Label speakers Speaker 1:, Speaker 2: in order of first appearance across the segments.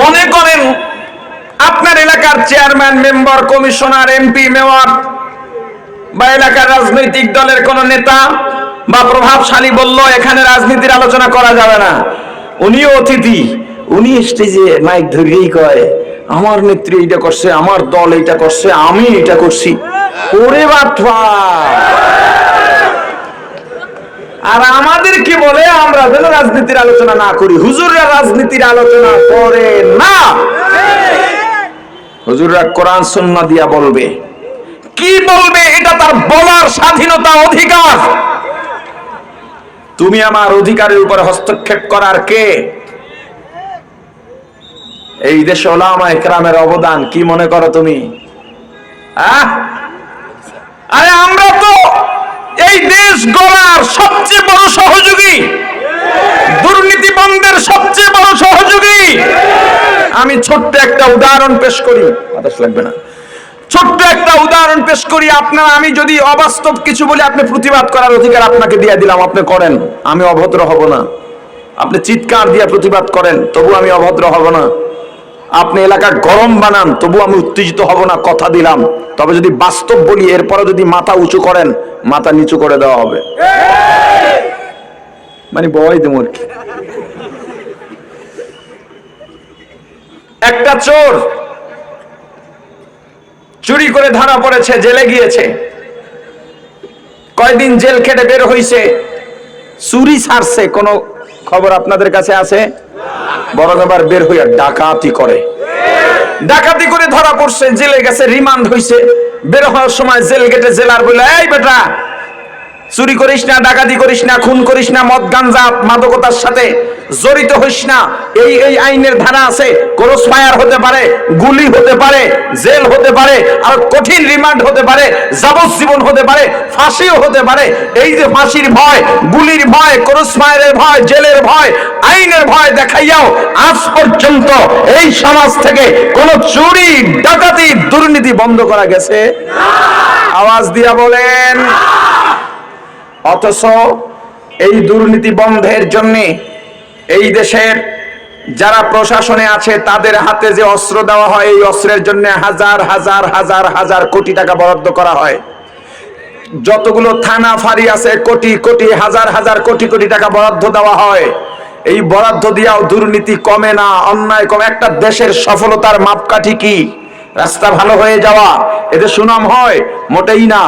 Speaker 1: মনে করেন আপনার এলাকার chairman, member, commissioner, MP, mayor বা এলাকার রাজনৈতিক দলের কোন নেতা বা প্রভাবশালী বলল, এখানে রাজনীতির আলোচনা করা যাবে না। উনিও অতিথি, উনি স্টেজে মাইক ধরিয়েই কয়, আমার নেত্রী এইটা করছে, আমার দল এইটা করছে, আমি এটা করছি। ওরে বাবা আর আমাদের কি বলে? আমরা যেন রাজনীতির আলোচনা না করি। হুজুররা রাজনীতির আলোচনা করে না। হুজুররা কোরআন, সুন্নাহ দিয়া বলবে। কি বলবে? এটা তার বলার স্বাধীনতা অধিকার। তুমি আমার অধিকারের উপরে হস্তক্ষেপ করার কে? এই দেশে ওলামা একরামের অবদান কি মনে করো তুমি? আরে আমরা তো এই দেশ গড়ার সবচেয়ে বড় সহযোগী। দুর্নীতি বন্ধের সবচেয়ে বড় সহযোগী। আমি ছোট্ট একটা উদাহরণ পেশ করি। লাগবে না। ছোট্ট একটা উদাহরণ পেশ করি। আপনার, আমি যদি অবাস্তব কিছু বলি, আপনি প্রতিবাদ করার অধিকার আপনাকে দিয়ে দিলাম। আপনি করেন। আমি অভদ্র হব না। আপনি চিৎকার দিয়ে প্রতিবাদ করেন। তবু আমি অভদ্র হব না। আপনি এলাকা গরম বানান, তবু আমি উত্তেজিত হব না, কথা দিলাম। তবে যদি বাস্তব বলি এরপরে যদি মাথা উঁচু করেন, মাথা নিচু করে দেওয়া হবে। মানে বয় দেবো কি। একটা চোর চুরি করে ধরা পড়েছে, জেলে গিয়েছে। কয়দিন জেল খেটে বের হইছে, চুরি সারছে, কোনো খবর আপনাদের কাছে আছে? বড় ব্যাপার, বের হইয়া ডাকাতি করে। ডাকাতি করে ধরা পড়ছে, জেলে গেছে, রিমান্ড হইছে। বের হওয়ার সময় জেল গেটে জেলার বলে এই বেটা চুরি করিস না, ডাকাতি করিস না, খুন করিস না, মদ, গাঞ্জা, মাদকতার সাথে জড়িত হইস না। এই এই আইনের ধারা আছে, ক্রস ফায়ার হতে পারে, গুলি হতে পারে, জেল হতে পারে, আর কঠিন রিমান্ড হতে পারে, যাবজ্জীবন হতে পারে, ফাঁসিও হতে পারে। এই যে ফাঁসির ভয়, গুলির ভয়, ক্রস ফায়ারের ভয়, জেলের ভয়, আইনের ভয় দেখাইয়াও আজ পর্যন্ত এই সমাজ থেকে কোন চুরি, ডাকাতি, দুর্নীতি বন্ধ করা গেছে। আওয়াজ দিয়া বলেন। অথচ এই দুর্নীতি বন্ধের জন্য এই দেশের যারা প্রশাসনে আছে, তাদের হাতে যে অস্ত্র দেওয়া হয়, এই অস্ত্রের জন্য হাজার হাজার হাজার হাজার কোটি টাকা বরাদ্দ করা হয়। যতগুলো থানা ফাঁড়ি আছে, কোটি কোটি, হাজার হাজার, কোটি কোটি টাকা বরাদ্দ দেওয়া হয়। এই বরাদ্দ দিয়াও দুর্নীতি কমে না, অন্যায় কমে। একটা দেশের সফলতার মাপকাঠি কি? রাস্তা ভালো হয়ে যাওয়া এতে সুনাম হয়, মোটেই না।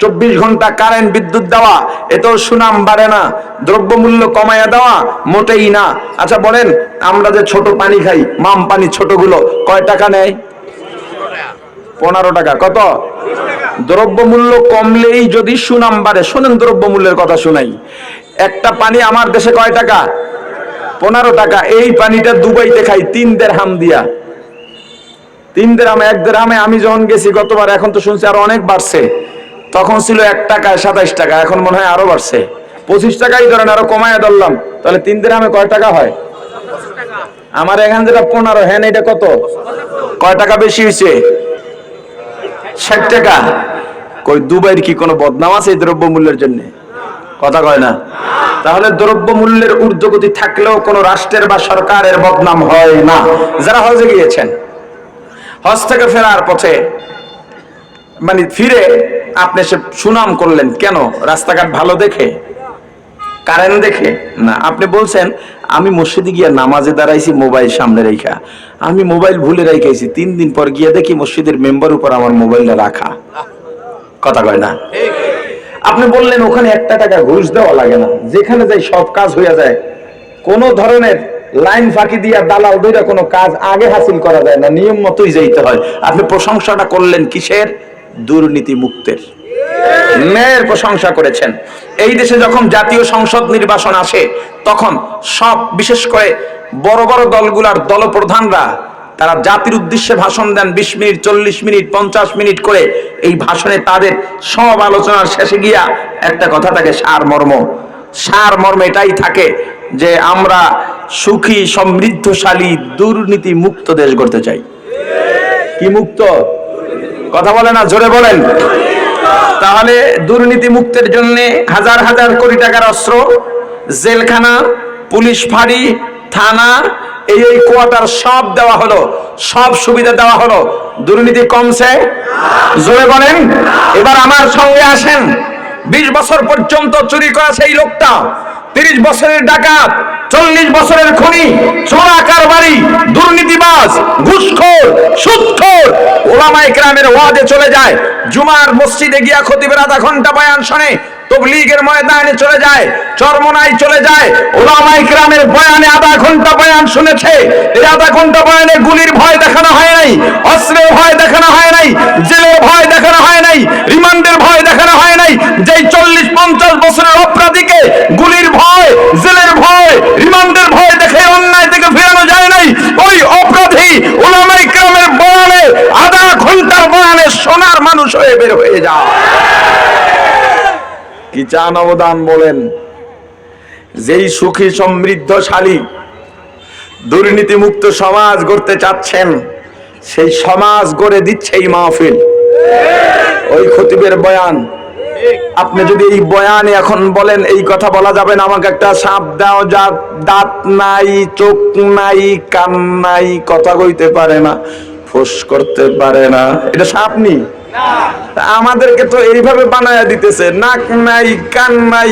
Speaker 1: চব্বিশ ঘণ্টা কারেন্ট বিদ্যুৎ দেওয়া, এতেও সুনাম বাড়ে না, দ্রব্যমূল্য কমাইয়া দেওয়া মোটেই না। আচ্ছা বলেন, আমরা যে ছোট পানি খাই, মাম পানি ছোটগুলো, কয় টাকা নেয়? পনেরো টাকা, কত? দ্রব্যমূল্য কমলেই যদি সুনাম বাড়ে, শোনেন দ্রব্যমূল্যের কথা শুনাই। একটা পানি আমার দেশে কয় টাকা? পনেরো টাকা, এই পানিটা দুবাইতে খাই, তিন দেড় হাম দিয়া। তিন দেড়ামে এক দেড়ামে আমি যখন গেছি গতবার, এখন তো শুনছি আরও অনেক বাড়ছে। তখন ছিল এক টাকায় সাতাইশ টাকা, এখন মনে হয় আরও বাড়ছে। পঁচিশ টাকাই ধরেন, আরও কমায় ধরলাম, তাহলে তিন দেড়ামে কয় টাকা হয়? আমার এখান যেটা পনেরো হ্যাঁ এটা কত? কয় টাকা বেশি হয়েছে? ষাট টাকা। কই, দুবাইয়ের কি কোনো বদনাম আছে এই দ্রব্য মূল্যের জন্য? কথা কয় না। তাহলে দ্রব্য মূল্যের ঊর্ধ্বগতি থাকলেও কোনো রাষ্ট্রের বা সরকারের বদনাম হয় না। যারা হজে গিয়েছেন, হজ থেকে ফেরার পথে মানে ফিরে আপনি সে সুনাম করলেন কেন? রাস্তাঘাট ভালো দেখে? কারেন্ট দেখে? না, আপনি বলছেন, আমি মসজিদে গিয়ে নামাজে দাঁড়াইছি, মোবাইল সামনে রেখা। আমি মোবাইল ভুলে রেখেছি তিন দিন পর গিয়ে দেখি মসজিদের মেম্বার উপর আমার মোবাইলটা রাখা। কথা কয় না? আপনি বললেন, ওখানে একটা টাকা ঘুষ দেওয়া লাগে না। যেখানে যাই সব কাজ হইয়া যায়। কোন ধরনের লাইন ফাঁকি দিয়া দালাল দইরা কোনো কাজ আগে হাসিল করা যায় না, নিয়ম মতোই যাইতে হয়। আপনি প্রশংসাটা করলেন কিসের? দুর্নীতি মুক্তের ন্যায়ের প্রশংসা করেছেন। এই দেশে যখন জাতীয় সংসদ নির্বাচন আসে, তখন সব, বিশেষ করে বড় বড় দলগুলার দলপ্রধানরা, তারা জাতির উদ্দেশ্যে ভাষণ দেন বিশ মিনিট, চল্লিশ মিনিট, পঞ্চাশ মিনিট করে। এই ভাষণে তাদের সব আলোচনার শেষে গিয়া একটা কথা থাকে সার মর্ম সার মর্ম এটাই থাকে যে আমরা সুখী, সমৃদ্ধশালী দুর্নীতি মুক্ত দেশ গড়তে চাই। কি মুক্ত? কথা বলে না, জোরে বলেন। তাহলে দুর্নীতি মুক্তের জন্য হাজার হাজার কোটি টাকার অস্ত্র, জেলখানা, পুলিশ ফাঁড়ি, থানা, এই এই কোয়ার্টার সব দেওয়া হলো, সব সুবিধা দেওয়া হলো। দুর্নীতি কমছে? জোরে বলেন। এবার আমার সঙ্গে আসেন। বিশ বছর পর্যন্ত চুরি করা সেই লোকটা। তিরিশ বছরের ডাকাত, চল্লিশ বছরের খনি, চোরা কারবারি, দুর্নীতিবাজ, ঘুষখোর, সুদখোর। ওলামাই গ্রামের ওয়াদে চলে যায়। জুমার মসজিদে গিয়া খতিবের আধা ঘণ্টা বয়ান শোনে। তবলিগের ময়দানে চলে যায়। চরমনায় চলে যায়। ওলামাই গ্রামের বয়ানে আধা ঘণ্টা বয়ান শুনেছে। এই আধা ঘণ্টা বয়ানে গুলির ভয় দেখানো হয় নাই, অস্ত্রের ভয় দেখানো হয় নাই, জেলের ভয় দেখানো হয় নাই, রিমান্ডের ভয় দেখানো হয় নাই যেই চল্লিশ পঞ্চাশ বছরের অপরাধীকে গুলির ভয় জেলের ভয় রিমান্ডের ভয় দেখে অন্যায় থেকে ফেরানো যায় নাই ওই অপরাধী ওলামাই গ্রামের বয়ানে আধা ঘণ্টার বয়ানে সোনার মানুষ হয়ে বের হয়ে যায় কি চান অবদান বলেন? যেই সুখী, সমৃদ্ধশালী দুর্নীতি মুক্ত সমাজ গড়তে চাচ্ছেন, সেই সমাজ গড়ে দিচ্ছে এই মাহফিল। ওই খতিবের বয়ান। আপনি যদি এই বয়ানে এখন বলেন, এই কথা বলা যাবে না, আমাকে একটা সাপ দাও, যা দাঁত নাই, চোখ নাই, কান নাই, কথা কইতে পারে না। ফোস করতে পারে না। এটা সাপ নি আমাদেরকে তো এইভাবে বানায় দিতেছে, নাক নাই, কান নাই।